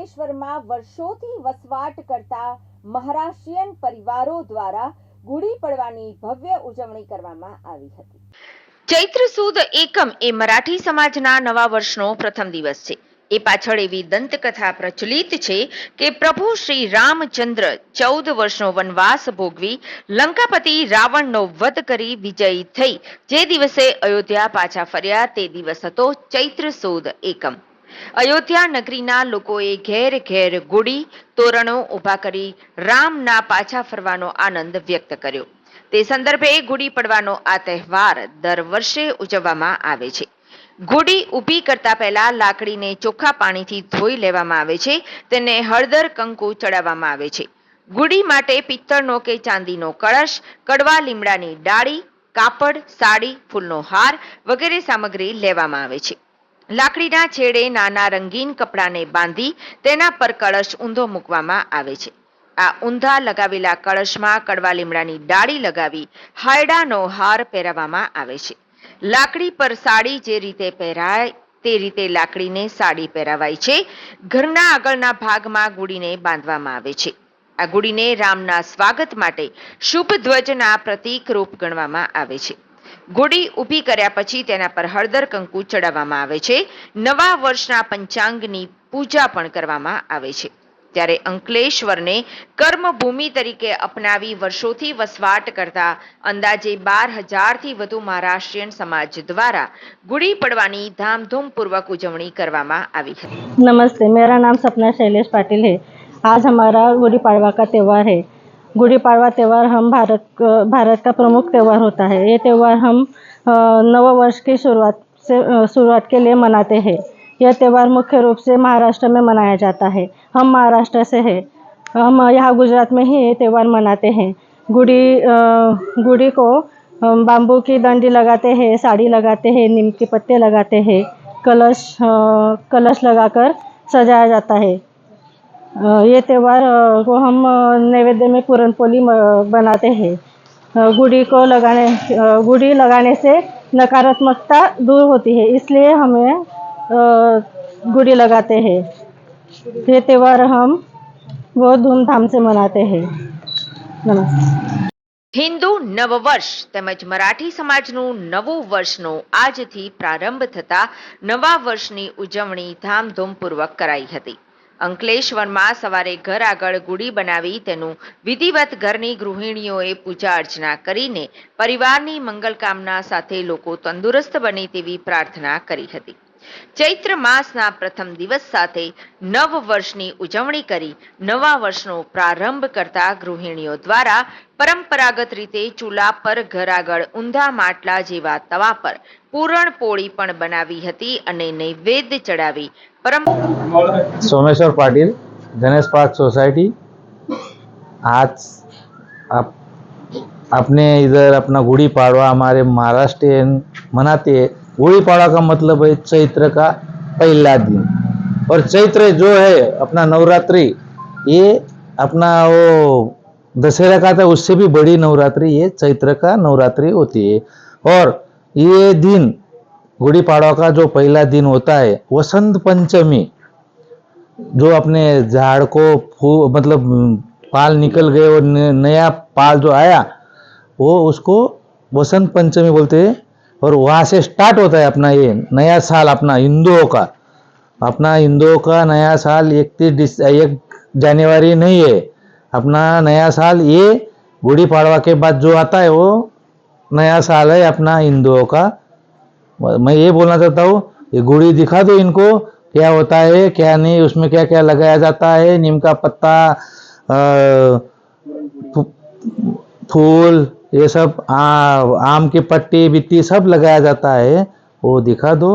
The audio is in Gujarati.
અંકલેશ્વરમાં વર્ષોથી વસવાટ કરતા મહારાષ્ટ્રીયન પરિવારો દ્વારા ગુડી પડવાની ભવ્ય ઉજવણી કરવામાં આવી હતી. ચૈત્ર સુદ એકમ એ મરાઠી સમાજના નવા વર્ષનો પ્રથમ દિવસ છે. એ પાછળ એવી દંતકથા પ્રચલિત છે કે પ્રભુ શ્રી રામચંદ્ર ચૌદ વર્ષનો વનવાસ ભોગવી લંકાપતિ રાવણનો વધ કરી વિજયી થઈ જે દિવસે અયોધ્યા પાછા ફર્યા તે દિવસ હતો ચૈત્ર સુદ એકમ. અયોધ્યા નગરીના લોકોએ ઘેર ઘેર ગુડી, તોરણો ઊભા કરી રામના પાછા ફરવાનો આનંદ વ્યક્ત કર્યો. તે સંદર્ભે ગુડી પડવાનો આ તહેવાર દર વર્ષે ઉજવવામાં આવે છે. ગુડી ઊભી કરતા પહેલા લાકડીને ચોખ્ખા પાણીથી ધોઈ લેવામાં આવે છે, તેને હળદર કંકુ ચડાવવામાં આવે છે. ગુડી માટે પિત્તળનો કે ચાંદીનો કળશ, કડવા લીમડાની ડાળી, કાપડ, સાડી, ફૂલનો હાર વગેરે સામગ્રી લેવામાં આવે છે. લાકડીના છેડે નાના રંગીન કપડાને બાંધી તેના પર કળશ ઊંધો મૂકવામાં આવે છે. આ ઊંધા લગાવેલા કળશમાં કડવા લીમડાની ડાળી લગાવી હાયડાનો હાર પહેરાવવામાં આવે છે. લાકડી પર સાડી જે રીતે પહેરાય તે રીતે લાકડીને સાડી પહેરાવાય છે. ઘરના આગળના ભાગમાં ગુડીને બાંધવામાં આવે છે. આ ગુડીને રામના સ્વાગત માટે શુભ ધ્વજના પ્રતીક રૂપ ગણવામાં આવે છે. ઘોડી ઊભી કર્યા પછી તેના પર હળદર કંકુ ચડાવવામાં આવે છે. નવા વર્ષના પંચાંગની પૂજા પણ કરવામાં આવે છે. ત્યારે અંકલેશ્વરને કર્મભૂમિ તરીકે અપનાવી વર્ષોથી વસવાટ કરતા અંદાજે બાર હજારથી વધુ મહારાષ્ટ્રીયન સમાજ દ્વારા ગુડી પડવાની ધામધૂમપૂર્વક ઉજવણી કરવામાં આવી હતી. નમસ્તે, મારા નામ સપના શૈલેષ પાટીલ હે. આજ અમારા ગુડી પાડવા કા તહેવાર હૈ. गुड़ी पाड़वा त्यौहार हम भारत क- भारत का प्रमुख त्यौहार होता है ये त्यौहार हम अ, नव वर्ष की शुरुआत से अ, शुरुआत के लिए मनाते हैं यह त्यौहार मुख्य रूप से महाराष्ट्र में मनाया जाता है हम महाराष्ट्र से हैं हम यहाँ गुजरात में ही ये त्यौहार मनाते हैं गुड़ी अ, गुड़ी को हम बाम्बू की डंडी लगाते हैं साड़ी लगाते हैं नीम के पत्ते लगाते हैं कलश अ, कलश लगाकर सजाया जाता है अ, ये त्यौहार अ, को हम अ, नैवेद्य में पूरनपोली म- बनाते हैं अ, गुड़ी को लगाने अ, गुड़ी लगाने से नकारात्मकता दूर होती है इसलिए हमें अ, गुड़ी लगाते हैं ये त्यौहार हम बहुत धूमधाम से मनाते हैं नमस्ते હિન્દુ નવવર્ષ તેમજ મરાઠી સમાજનું નવું વર્ષનો આજથી પ્રારંભ થતા નવા વર્ષની ઉજવણી ધામધૂમપૂર્વક કરાઈ હતી અંકલેશ્વરમાં સવારે ઘર આગળ ગુડી બનાવી તેનું વિધિવત ઘરની ગૃહિણીઓએ પૂજા અર્ચના કરીને પરિવારની મંગલકામના સાથે લોકો તંદુરસ્ત બને તેવી પ્રાર્થના કરી હતી. ચૈત્ર માસના પ્રથમ દિવસ સાથે નવ વર્ષની ઉજવણી કરી નવા વર્ષનો પ્રારંભ કરતા ગૃહિણીઓ દ્વારા પરંપરાગત રીતે ચૂલા પર ઘર આગળ ઊંધા માટલા જેવા તવા પર પૂરણ પોળી પણ બનાવી હતી અને નૈવેદ્ય ચડાવી પરમ सोमेश्वर पाटिल गणेश पार्क सोसाइटी आज आप अपने इधर अपना गुड़ी पाड़वा हमारे महाराष्ट्रियन मनाते गुड़ी पाड़वा का मतलब है चैत्र का पहला दिन। और चैत्र जो है, अपना नवरात्रि, ये अपना वो दशहरा का था, उससे भी बड़ी नवरात्रि, ये चैत्र का नवरात्रि होती है। और ये दिन गुड़ी पाड़वा का जो पहला दिन होता है, वसंत पंचमी, जो अपने झाड़ को फू मतलब पाल निकल गए और नया पाल जो आया, वो उसको वसंत पंचमी बोलते हैं। और वहाँ से स्टार्ट होता है अपना ये नया साल, अपना हिंदुओं का। अपना हिंदुओं का नया साल इकतीस डिस, एक जनवरी नहीं है। अपना नया साल ये गुड़ी पाड़वा के बाद जो आता है वो नया साल है अपना हिंदुओं का। मैं ये बोलना चाहता हूँ, ये गुड़ी दिखा दो इनको, क्या होता है, क्या नहीं, उसमें क्या क्या लगाया जाता है, नीम का पत्ता फू- फूल ये सब आ, आम की पट्टी बिट्टी सब लगाया जाता है वो दिखा दो